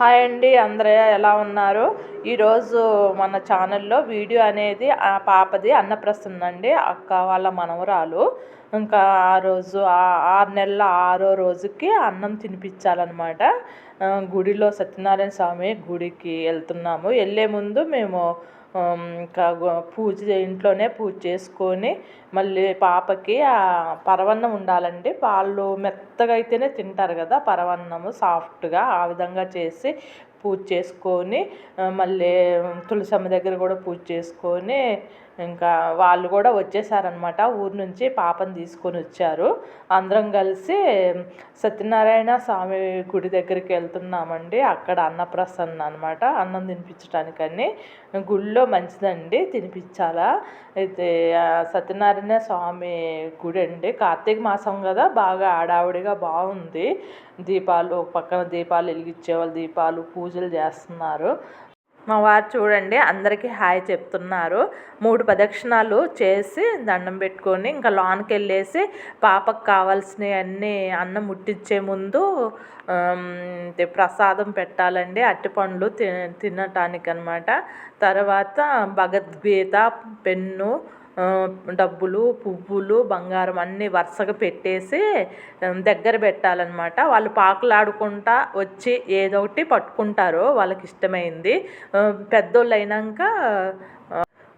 Hi అండి అందరయ్య ఎలా ఉన్నారు? ఈరోజు మన ఛానల్లో వీడియో అనేది ఆ పాపది అన్నప్రసన్న అండి అక్క వాళ్ళ మనవరాలు. ఇంకా ఆ రోజు ఆరు నెలల ఆరో రోజుకి అన్నం తినిపించాలన్నమాట. గుడిలో సత్యనారాయణ స్వామి గుడికి వెళ్తున్నాము. వెళ్ళే ముందు మేము ఇంకా పూజ ఇంట్లోనే పూజ చేసుకొని మళ్ళీ పాపకి పరవన్నం ఉండాలండి. వాళ్ళు మెత్తగా అయితేనే తింటారు కదా పరవన్నము సాఫ్ట్గా ఆ విధంగా చేసి పూజ చేసుకొని మళ్ళీ తులసమ్మ దగ్గర కూడా పూజ చేసుకొని ఇంకా వాళ్ళు కూడా వచ్చేసారనమాట ఊరు నుంచి పాపను తీసుకొని వచ్చారు. అందరం కలిసి సత్యనారాయణ స్వామి గుడి దగ్గరికి వెళ్తున్నామండి. అక్కడ అన్నప్రసన్న అనమాట అన్నం తినిపించడానికని గుళ్ళో మంచిదండి. తినిపించాలా? అయితే సత్యనారాయణ స్వామి గుడి అండి. కార్తీక మాసం కదా బాగా ఆడావిడిగా బాగుంది. దీపాలు పక్కన దీపాలు వెలిగించే వాళ్ళు దీపాలు పూజలు చేస్తున్నారు. మా వారు చూడండి అందరికీ హాయ్ చెప్తున్నారు. మూడు ప్రదక్షిణాలు చేసి దండం పెట్టుకొని ఇంకా లోనికి వెళ్ళేసి పాపకు కావాల్సినవి అన్నీ అన్నం ముట్టించే ముందు ప్రసాదం పెట్టాలండి. అరటిపండ్లు తి తినటానికి అనమాట తర్వాత భగవద్గీత పెన్ను డబ్బులు పువ్వులు బంగారం అన్నీ వరుసగా పెట్టేసి దగ్గర పెట్టాలన్నమాట. వాళ్ళు పాకులాడుకుంటా వచ్చి ఏదో ఒకటి పట్టుకుంటారు వాళ్ళకి ఇష్టమైంది. పెద్దోళ్ళు అయినాక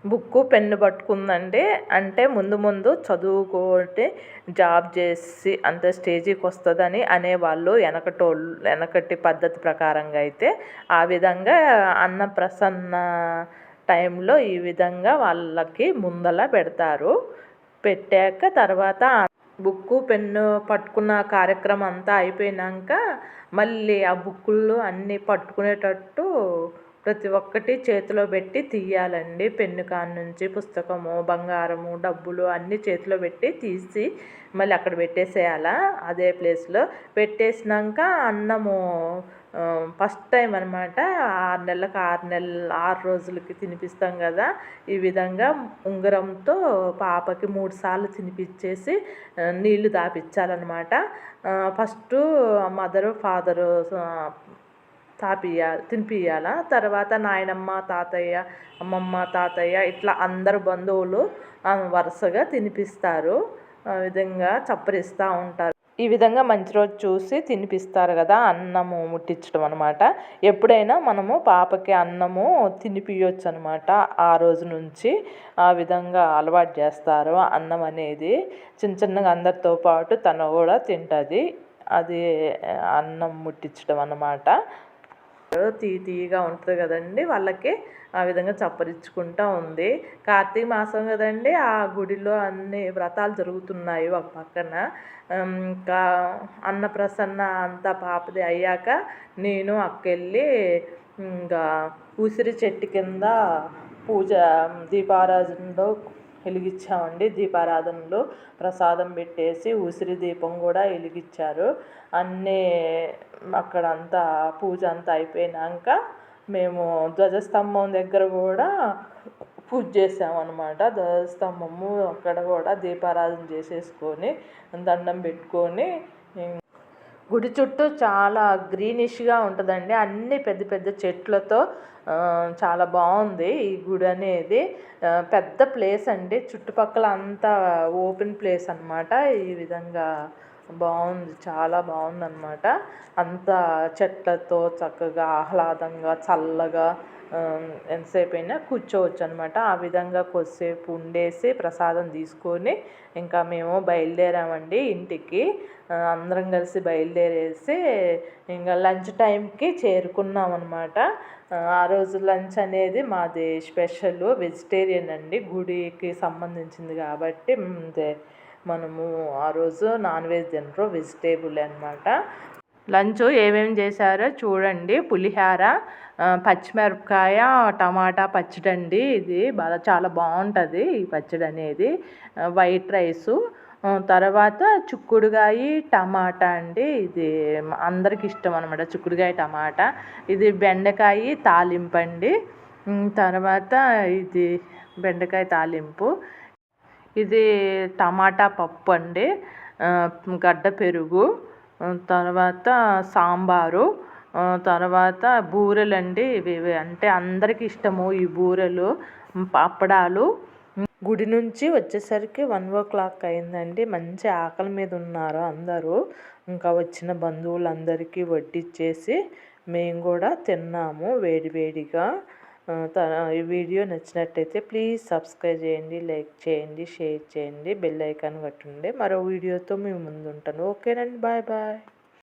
బుక్కు పెన్ను పట్టుకుందండి. అంటే ముందు ముందు చదువుకోటి జాబ్ చేసి అంత స్టేజీకి వస్తుందని అనేవాళ్ళు వెనకటోళ్ళు వెనకటి పద్ధతి ప్రకారంగా అయితే. ఆ విధంగా అన్నప్రసన్న టైంలో ఈ విధంగా వాళ్ళకి ముందల పెడతారు. పెట్టాక తర్వాత బుక్కు పెన్ను పట్టుకున్న కార్యక్రమం అంతా అయిపోయినాక మళ్ళీ ఆ బుక్కులు అన్నీ పట్టుకునేటట్టు ప్రతి ఒక్కటి చేతిలో పెట్టి తీయాలండి. పెన్ను కాడ నుంచి పుస్తకము బంగారము డబ్బులు అన్నీ చేతిలో పెట్టి తీసి మళ్ళీ అక్కడ పెట్టేసేయాలా? అదే ప్లేస్లో పెట్టేసినాక అన్నము ఫస్ట్ టైం అనమాట ఆరు నెలలకు ఆరు నెలలు ఆరు రోజులకి తినిపిస్తాం కదా. ఈ విధంగా ఉంగరంతో పాపకి మూడు సార్లు తినిపించేసి నీళ్ళు దాపించాలన్నమాట ఫస్ట్ మదరు ఫాదరు తాపియాలి తినిపియాల తర్వాత నాయనమ్మ తాతయ్య అమ్మమ్మ తాతయ్య ఇట్లా అందరు బంధువులు వరుసగా తినిపిస్తారు. ఆ విధంగా చప్పరిస్తూ ఉంటారు. ఈ విధంగా మంచి రోజు చూసి తినిపిస్తారు కదా అన్నము ముట్టించడం అనమాట ఎప్పుడైనా మనము పాపకి అన్నము తినిపియొచ్చు అనమాట ఆ రోజు నుంచి ఆ విధంగా అలవాటు చేస్తారు. అన్నం అనేది చిన్న చిన్నగా అందరితో పాటు తను కూడా తింటుంది. అది అన్నం ముట్టించడం అన్నమాట. తీ తీయగా ఉంటుంది కదండి. వాళ్ళకి ఆ విధంగా చప్పరించుకుంటూ ఉంది. కార్తీక మాసం కదండి. ఆ గుడిలో అన్ని వ్రతాలు జరుగుతున్నాయి ఒక పక్కన. ఇంకా అన్నప్రసన్న అంతా పాపది అయ్యాక నేను అక్కెళ్ళి ఇంకా ఉసిరి చెట్టు కింద పూజ దీపారాధనలో వెలిగించామండి. దీపారాధనలో ప్రసాదం పెట్టేసి ఉసిరి దీపం కూడా వెలిగించారు. అన్నీ అక్కడ అంతా పూజ అంతా అయిపోయినాక మేము ధ్వజస్తంభం దగ్గర కూడా పూజ చేసామన్నమాట. ధ్వజస్తంభము అక్కడ కూడా దీపారాధన చేసేసుకొని దండం పెట్టుకొని గుడి చుట్టూ చాలా గ్రీనిష్గా ఉంటుందండి. అన్ని పెద్ద పెద్ద చెట్లతో చాలా బాగుంది ఈ గుడి అనేది. పెద్ద ప్లేస్ అండి. చుట్టుపక్కల అంతా ఓపెన్ ప్లేస్ అనమాట ఈ విధంగా బాగుంది. చాలా బాగుందన్నమాట. అంత చెట్లతో చక్కగా ఆహ్లాదంగా చల్లగా ఎంతసేపు అయినా కూర్చోవచ్చు అనమాట ఆ విధంగా కొద్దిసేపు ఉండేసి ప్రసాదం తీసుకొని ఇంకా మేము బయలుదేరామండి ఇంటికి. అందరం కలిసి బయలుదేరేసి ఇంకా లంచ్ టైంకి చేరుకున్నాం అనమాట ఆ రోజు లంచ్ అనేది మాది స్పెషల్ వెజిటేరియన్ అండి. గుడికి సంబంధించింది కాబట్టి మనము ఆ రోజు నాన్ వెజ్ తినరు వెజిటేబుల్ అనమాట లంచ్ ఏమేమి చేశారో చూడండి. పులిహార పచ్చిమిరపకాయ టమాటా పచ్చడి అండి ఇది బాగా చాలా బాగుంటుంది ఈ పచ్చడి అనేది. White rice. తర్వాత చుక్కుడుగాయ టమాటా అండి. ఇది అందరికి ఇష్టం అనమాట చుక్కుడుగాయ టమాటా. ఇది బెండకాయ తాలింపు అండి. తర్వాత ఇది బెండకాయ తాలింపు. ఇది టమాటా పప్పు అండి. గడ్డ పెరుగు. తర్వాత సాంబారు తర్వాత బూరెలు అండి ఇవి అంటే అందరికి ఇష్టము ఈ బూరెలు అప్పడాలు. గుడి నుంచి వచ్చేసరికి వన్ ఓ క్లాక్ అయిందండి. మంచి ఆకలి మీద ఉన్నారు అందరూ. ఇంకా వచ్చిన బంధువులందరికీ వడ్డిచ్చేసి మేము కూడా తిన్నాము వేడివేడిగా ఈ వీడియో నచ్చినట్టయితే ప్లీజ్ సబ్స్క్రైబ్ చేయండి లైక్ చేయండి షేర్ చేయండి బెల్ ఐకాన్ కొట్టండి మరో వీడియోతో మేము ముందు ఉంటాను ఓకేనండి బాయ్ బాయ్.